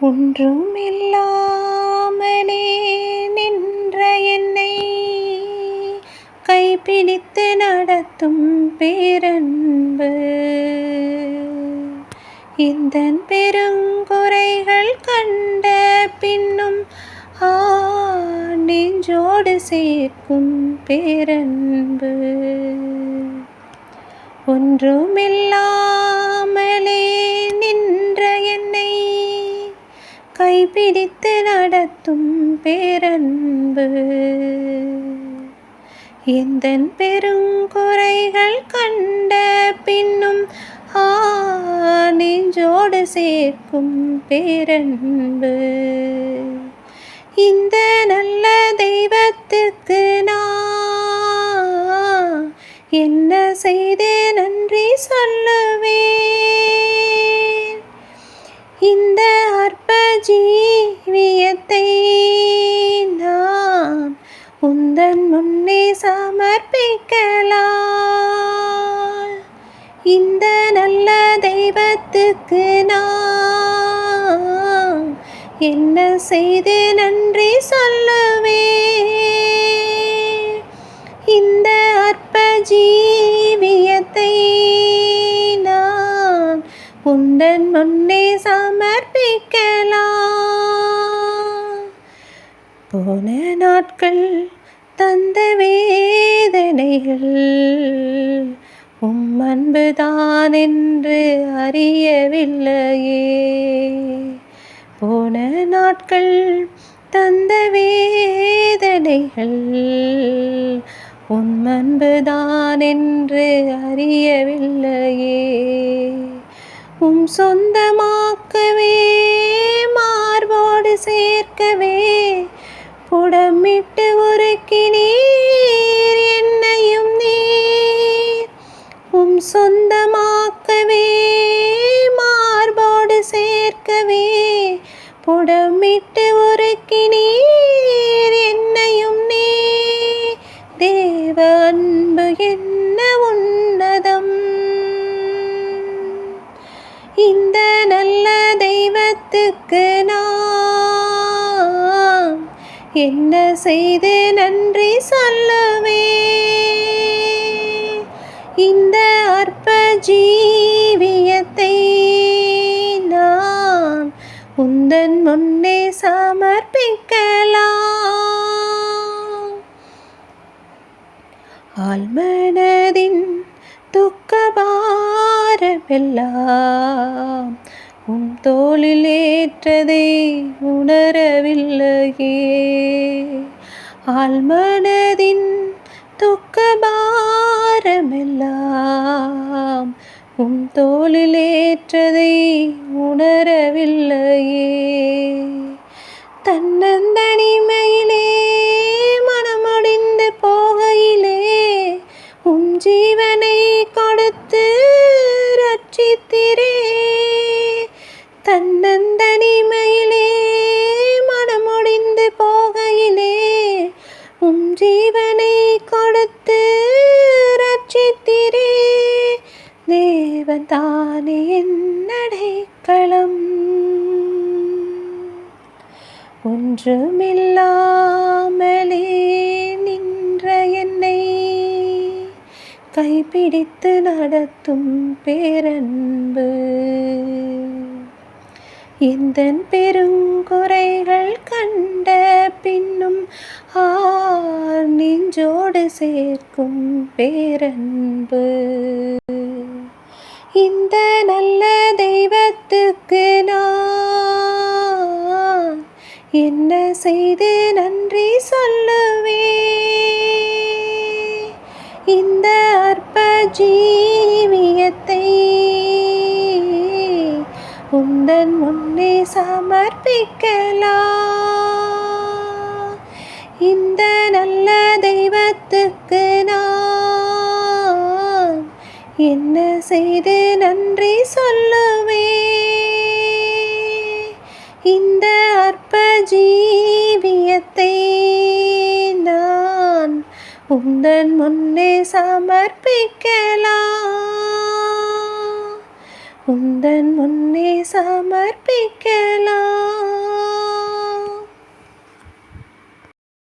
ஒன்றும் இல்லாமலே நின்ற என்னை கைப்பிடித்து நடத்தும் பேரன்பு. இந்த பெருங்குறைகள் கண்ட பின்னும் ஆ நெஞ்சோடு சேர்க்கும் பேரன்பு. ஒன்றுமில்லா பிடித்து நடத்தும் பேரன்பு. எந்த பெருங்குறைகள் கண்ட பின்னும் ஆ நெஞ்சோடு சேர்க்கும் பேரன்பு. இந்த நல்ல தெய்வத்துக்கு நான் என்ன செய்து நன்றி சொல்லுவேன். ஜீவியத்தை நான் உந்தன் முன்னே சமர்ப்பிக்கலாம். இந்த நல்ல தெய்வத்துக்கு நான் என்ன செய்து நன்றி சொல்லுவேன். இந்த அற்ப ஜீ முன்னே சமர்ப்பிக்கலாம். போன நாட்கள் தந்த வேதனைகள் உம் அன்புதான் என்று அறியவில்லையே. போன நாட்கள் தந்த வேதனைகள் உன் அன்புதான் என்று அறியவில்லையே. உம் சொந்தமாக்கவே மார்போடு சேர்க்கவே புடமிட்டு உருக்கினீர் என்னையும் நீர். உம் சொந்தமாக்கவே மார்போடு சேர்க்கவே புடமிட்டு உருக்கினீர் என்னையும் நீ தேவ அன்பு என்ன இந்த நல்ல தெய்வத்துக்கு நான் என்ன செய்து நன்றி சொல்லுவேன் இந்த அற்ப ஜீவியத்தை நான் உந்தன் முன்னே சமர்ப்பிக்கலாம். ஆழ்மனதின் துக்கபாரமெல்லாம் உன் தோளில் ஏற்றதை உணரவில்லையே. ஆழ்மனதின் துக்கபாரமெல்லாம். உன் தோளில் ஏற்றதை உணரவில்லையே. தன்னந்தனிமை தன்னந்தனிமையிலே மனமுடிந்து போகையிலே உம் ஜீவனை கொடுத்து ரட்சித்திரே தேவன் தானே என்னடைக்களம் ஒன்றுமில்லாமலே நின்ற என்னை கைப்பிடித்து நடத்தும் பேரன்பு. இந்த பெருங்குறைகள் கண்ட பின்னும் ஆர் நெஞ்சோடு சேர்க்கும் பேரன்பு. இந்த நல்ல தெய்வத்துக்கு நான் என்ன செய்து நன்றி சொல்லுவே இந்த அற்ப ஜீவியத்தை சமர்ப்பிக்கலாம். இந்த நல்ல தெய்வத்துக்கு நான் என்ன செய்து நன்றி சொல்லுவேன் இந்த அற்ப ஜீவியத்தை நான் உந்தன் முன்னே சமர்ப்பிக்கலாம். உந்தன் முன்னே சமர்ப்பிக்கலாம்.